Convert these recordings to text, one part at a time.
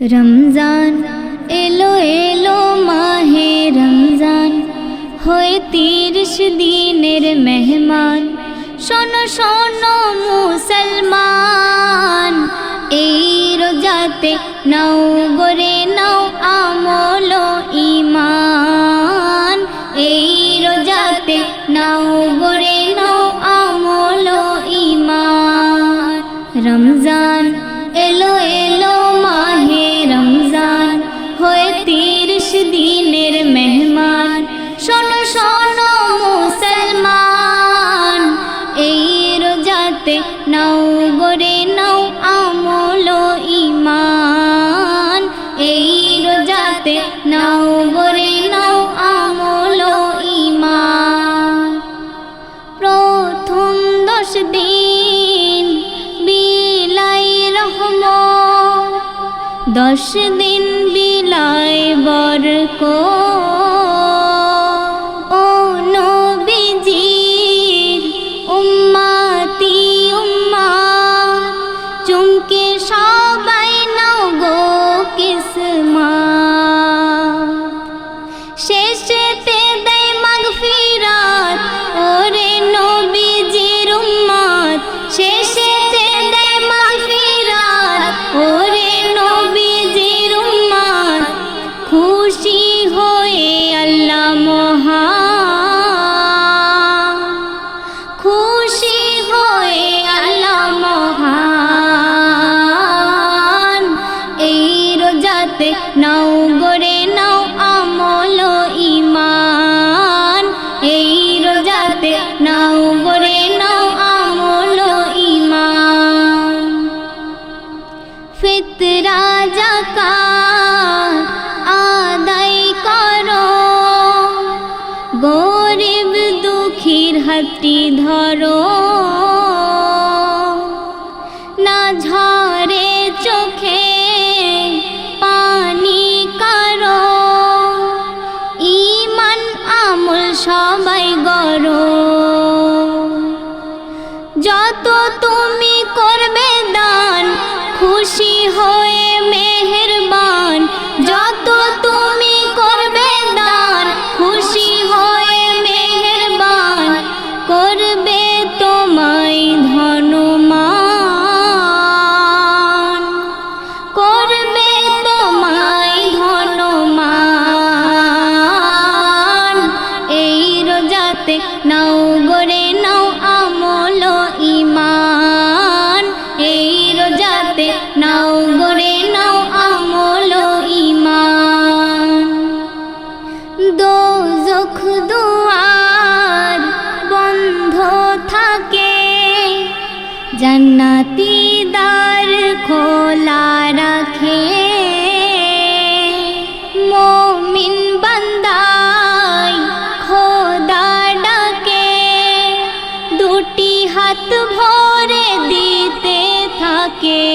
রমজান এলো এলো মাহে রমজান। হয়ে তিরিশ দিনের মেহমান। শোনো শোনো মুসলমান, এই রোজাতে নাও গোরে নৌ গোরে নৌ আমল ইমান এই রোজাতে নৌ গোরে নৌ আমল ইমান প্রথম দশ দিন বিলাই রহম দশ দিন হাতে নাও গড়ে নাও আমল ইমা ফিতরা জাকা আদায় করো। গরিব দুঃখীর হাতটি ধরো। নাতি দ্বার খোলা রাখে। মোমিন বান্দাই খোদা ডাকে। দুটি হাত ভরে দিতে থাকে।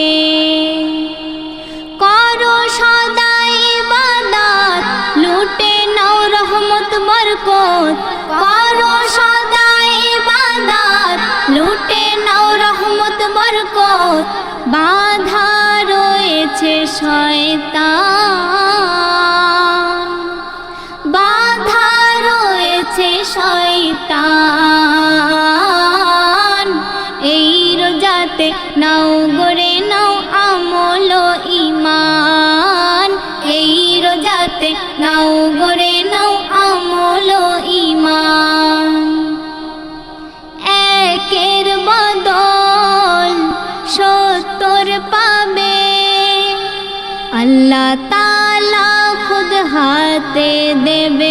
করো সদাই বাদাত, লুটে নাও রহমত বরকত। করো সদাই শয়তান। বাধা রয়েছে শয়তান। হাতে দেবে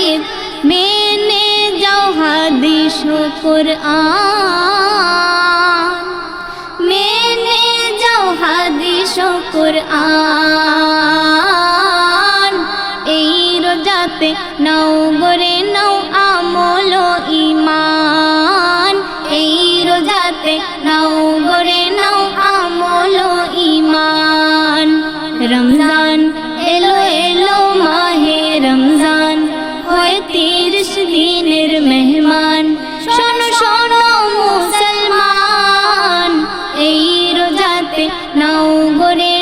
তালিব মেনে যাও হাদিস কোরআন। মেনে যাও হাদিস কোরআন। এই রোজাতে নাও গরে নাও আমল ইমান এই রোজাতে নাও গরে নাও আমল ইমান রমজান নাও গরে